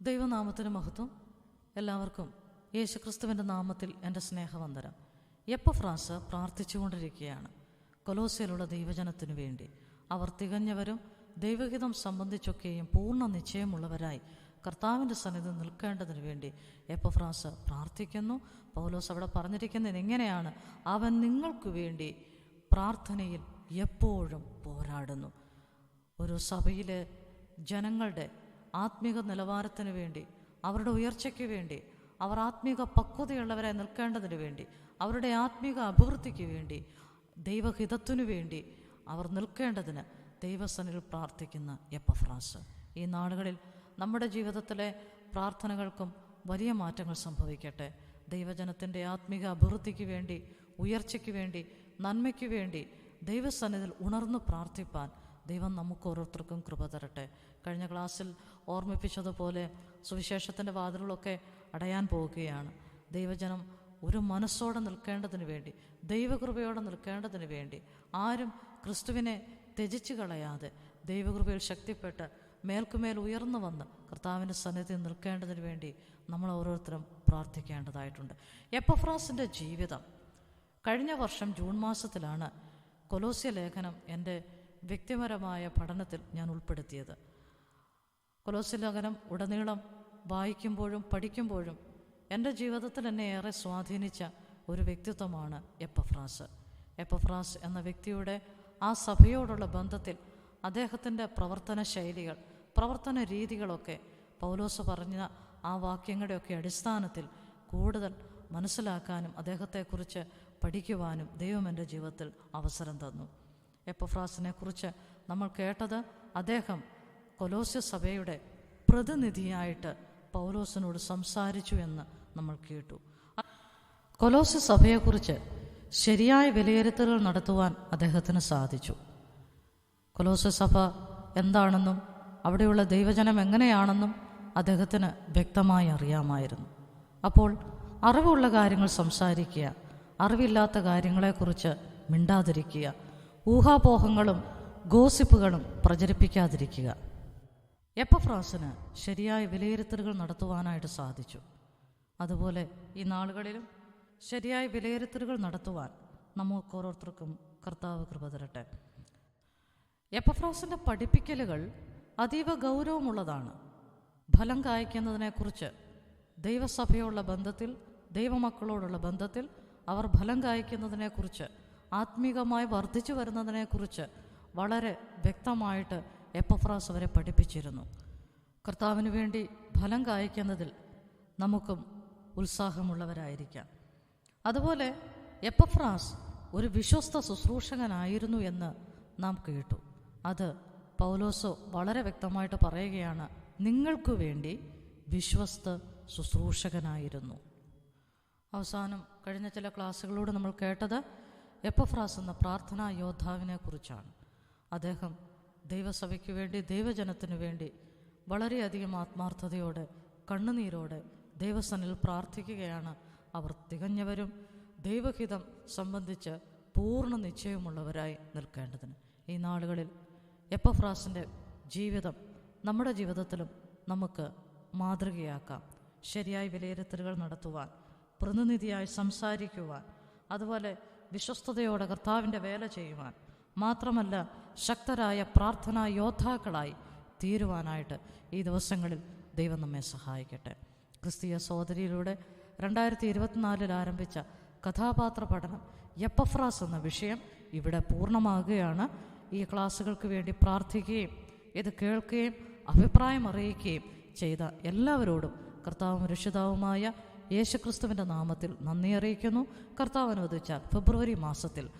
ദൈവനാമത്തിന് മഹത്വം എല്ലാവർക്കും യേശുക്രിസ്തുവിന്റെ നാമത്തിൽ എന്റെ സ്നേഹവന്ദനം. എപ്പഫ്രാസ് പ്രാർത്ഥിച്ചുകൊണ്ടിരിക്കുകയാണ്. കൊലോസയിലുള്ള ദൈവജനത്തിനു വേണ്ടി. അവർ തികഞ്ഞവരും ദൈവഹിതം സംബന്ധിച്ചൊക്കെയും പൂർണ നിശ്ചയമുള്ളവരായി കർത്താവിന്റെ സന്നിധി നിൽക്കേണ്ടതിന് വേണ്ടി എപ്പഫ്രാസ് പ്രാർത്ഥിക്കുന്നു. പൗലോസ് അവിടെ പറഞ്ഞിരിക്കുന്നത് എങ്ങനെയാണ് അവൻ നിങ്ങൾക്ക് വേണ്ടി പ്രാർത്ഥനയിൽ എപ്പോഴും പോരാടുന്നു. ഒരു സഭയിലെ ജനങ്ങളുടെ ആത്മീക നിലവാരത്തിന് വേണ്ടി അവരുടെ ഉയർച്ചയ്ക്ക് വേണ്ടി അവർ ആത്മീക പക്വതയുള്ളവരായി നിൽക്കേണ്ടതിന് വേണ്ടി അവരുടെ ആത്മീക അഭിവൃദ്ധിക്ക് വേണ്ടി ദൈവഹിതത്തിനു വേണ്ടി അവർ നിൽക്കേണ്ടതിന് ദൈവസനിൽ പ്രാർത്ഥിക്കുന്ന എപ്പഫ്രാസ്. ഈ നാളുകളിൽ നമ്മുടെ ജീവിതത്തിലെ പ്രാർത്ഥനകൾക്കും വലിയ മാറ്റങ്ങൾ സംഭവിക്കട്ടെ. ദൈവജനത്തിന്റെ ആത്മീക അഭിവൃദ്ധിക്ക് വേണ്ടി ഉയർച്ചയ്ക്ക് വേണ്ടി നന്മയ്ക്ക് വേണ്ടി ദൈവസന്നിധിയിൽ ഉണർന്നു പ്രാർത്ഥിപ്പാൻ ദൈവം നമുക്ക് ഓരോരുത്തർക്കും കൃപ തരട്ടെ. കഴിഞ്ഞ ക്ലാസ്സിൽ ഓർമ്മിപ്പിച്ചതുപോലെ സുവിശേഷത്തിന്റെ വാതിലുകളൊക്കെ അടയാൻ പോവുകയാണ്. ദൈവജനം ഒരു മനസ്സോടെ നിൽക്കേണ്ടതിന് വേണ്ടി ദൈവകൃപയോടെ നിൽക്കേണ്ടതിന് വേണ്ടി ആരും ക്രിസ്തുവിനെ ത്യജിച്ചു കളയാതെ ദൈവകൃപയിൽ ശക്തിപ്പെട്ട് മേൽക്കുമേൽ ഉയർന്നു വന്ന് കർത്താവിന്റെ സന്നിധി നിൽക്കേണ്ടതിന് വേണ്ടി നമ്മൾ ഓരോരുത്തരും പ്രാർത്ഥിക്കേണ്ടതായിട്ടുണ്ട്. എപ്പഫ്രാസിന്റെ ജീവിതം. കഴിഞ്ഞ വർഷം ജൂൺ മാസത്തിലാണ് കൊലോസ്യ ലേഖനം എന്റെ വ്യക്തിപരമായ പഠനത്തിൽ ഞാൻ ഉൾപ്പെടുത്തിയത്. കൊലോസ്യ ലേഖനം ഉടനീളം വായിക്കുമ്പോഴും പഠിക്കുമ്പോഴും എന്റെ ജീവിതത്തിൽ എന്നെ ഏറെ സ്വാധീനിച്ച ഒരു വ്യക്തിത്വമാണ് എപ്പഫ്രാസ്. എപ്പഫ്രാസ് എന്ന വ്യക്തിയുടെ ആ സഭയോടുള്ള ബന്ധത്തിൽ അദ്ദേഹത്തിന്റെ പ്രവർത്തന ശൈലികൾ പ്രവർത്തന രീതികളൊക്കെ പൗലോസ് പറഞ്ഞ ആ വാക്യങ്ങളുടെയൊക്കെ അടിസ്ഥാനത്തിൽ കൂടുതൽ മനസ്സിലാക്കാനും അദ്ദേഹത്തെക്കുറിച്ച് പഠിക്കുവാനും ദൈവം എന്റെ ജീവിതത്തിൽ അവസരം തന്നു. എപ്പഫ്രാസിനെ കുറിച്ച് നമ്മൾ കേട്ടത് അദ്ദേഹം കൊലോസ്യ സഭയുടെ പ്രതിനിധിയായിട്ട് പൗലോസിനോട് സംസാരിച്ചു എന്ന് നമ്മൾ കേട്ടു. കൊലോസ്യ സഭയെക്കുറിച്ച് ശരിയായ വിലയിരുത്തലുകൾ നടത്തുവാൻ അദ്ദേഹത്തിന് സാധിച്ചു. കൊലോസ്യ സഭ എന്താണെന്നും അവിടെയുള്ള ദൈവജനം എങ്ങനെയാണെന്നും അദ്ദേഹത്തിന് വ്യക്തമായി അറിയാമായിരുന്നു. അപ്പോൾ അറിവുള്ള കാര്യങ്ങൾ സംസാരിക്കുക അറിവില്ലാത്ത കാര്യങ്ങളെക്കുറിച്ച് മിണ്ടാതിരിക്കുക ഊഹാപോഹങ്ങളും ഗോസിപ്പുകളും പ്രചരിപ്പിക്കാതിരിക്കുക. എപ്പഫ്രാസിന് ശരിയായ വിലയിരുത്തലുകൾ നടത്തുവാനായിട്ട് സാധിച്ചു. അതുപോലെ ഈ നാളുകളിലും ശരിയായ വിലയിരുത്തലുകൾ നടത്തുവാൻ നമുക്ക് ഓരോരുത്തർക്കും കർത്താവ് കൃപ തരട്ടെ. എപ്പഫ്രാസിന്റെ പഠിപ്പിക്കലുകൾ അതീവ ഗൗരവമുള്ളതാണ്. ഫലം കായ്ക്കുന്നതിനെക്കുറിച്ച് ദൈവസഭയോടുള്ള ബന്ധത്തിൽ ദൈവമക്കളോടുള്ള ബന്ധത്തിൽ അവർ ഫലം കായ്ക്കുന്നതിനെക്കുറിച്ച് ആത്മീകമായി വർദ്ധിച്ചു വരുന്നതിനെക്കുറിച്ച് വളരെ വ്യക്തമായിട്ട് എപ്പഫ്രാസ് അവരെ പഠിപ്പിച്ചിരുന്നു. കർത്താവിന് വേണ്ടി ഫലം കായ്ക്കുന്നതിൽ നമുക്കും ഉത്സാഹമുള്ളവരായിരിക്കാം. അതുപോലെ എപ്പഫ്രാസ് ഒരു വിശ്വസ്ത ശുശ്രൂഷകനായിരുന്നു എന്ന് നാം കേട്ടു. അത് പൗലോസോ വളരെ വ്യക്തമായിട്ട് പറയുകയാണ് നിങ്ങൾക്കു വേണ്ടി വിശ്വസ്ത ശുശ്രൂഷകനായിരുന്നു. അവസാനം കഴിഞ്ഞ ചില ക്ലാസ്സുകളോട് നമ്മൾ കേട്ടത് എപ്പഫ്രാസ് എന്ന പ്രാർത്ഥനാ യോദ്ധാവിനെ കുറിച്ചാണ്. അദ്ദേഹം ദൈവസഭയ്ക്ക് വേണ്ടി ദൈവജനത്തിനു വേണ്ടി വളരെയധികം ആത്മാർത്ഥതയോടെ കണ്ണുനീരോടെ ദൈവസനിൽ പ്രാർത്ഥിക്കുകയാണ് അവർ. തികഞ്ഞവരും ദൈവഹിതം സംബന്ധിച്ച് പൂർണ നിശ്ചയമുള്ളവരായി നിൽക്കേണ്ടതിന്. ഈ നാളുകളിൽ എപ്പഫ്രാസിന്റെ ജീവിതം നമ്മുടെ ജീവിതത്തിലും നമുക്ക് മാതൃകയാക്കാം. ശരിയായ വിലയിരുത്തലുകൾ നടത്തുവാൻ പ്രതിനിധിയായി സംസാരിക്കുവാൻ അതുപോലെ വിശ്വസ്തയോടെ കർത്താവിന്റെ വേല ചെയ്യുവാൻ മാത്രമല്ല ശക്തരായ പ്രാർത്ഥനാ യോദ്ധാക്കളായി തീരുവാനായിട്ട് ഈ ദിവസങ്ങളിൽ ദൈവം നമ്മെ സഹായിക്കട്ടെ. ക്രിസ്തീയ സോദരിയിലൂടെ രണ്ടായിരത്തി ഇരുപത്തിനാലിൽ ആരംഭിച്ച കഥാപാത്ര പഠനം എപ്പഫ്രാസ് എന്ന വിഷയം ഇവിടെ പൂർണമാകുകയാണ്. ഈ ക്ലാസ്സുകൾക്ക് വേണ്ടി പ്രാർത്ഥിക്കുകയും ഇത് കേൾക്കുകയും അഭിപ്രായം അറിയിക്കുകയും ചെയ്ത എല്ലാവരോടും കർത്താവും രക്ഷിതാവുമായ യേശുക്രിസ്തുവിന്റെ നാമത്തിൽ നന്ദി അറിയിക്കുന്നു. കർത്താവ് അനുവദിച്ച ഫെബ്രുവരി മാസത്തിൽ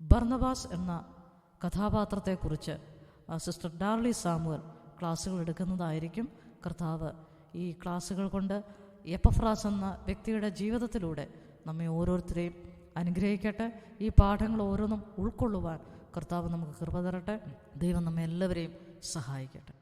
ബർണബാസ് എന്ന കഥാപാത്രത്തെക്കുറിച്ച് സിസ്റ്റർ ഡാർലി സാമുവൽ ക്ലാസ്സുകൾ എടുക്കുന്നതായിരിക്കും. കർത്താവ് ഈ ക്ലാസ്സുകൾ കൊണ്ട് എപ്പഫ്രാസ് എന്ന വ്യക്തിയുടെ ജീവിതത്തിലൂടെ നമ്മെ ഓരോരുത്തരെയും അനുഗ്രഹിക്കട്ടെ. ഈ പാഠങ്ങൾ ഓരോന്നും ഉൾക്കൊള്ളുവാൻ കർത്താവ് നമുക്ക് കൃപ തരട്ടെ. ദൈവം നമ്മെ എല്ലാവരെയും സഹായിക്കട്ടെ.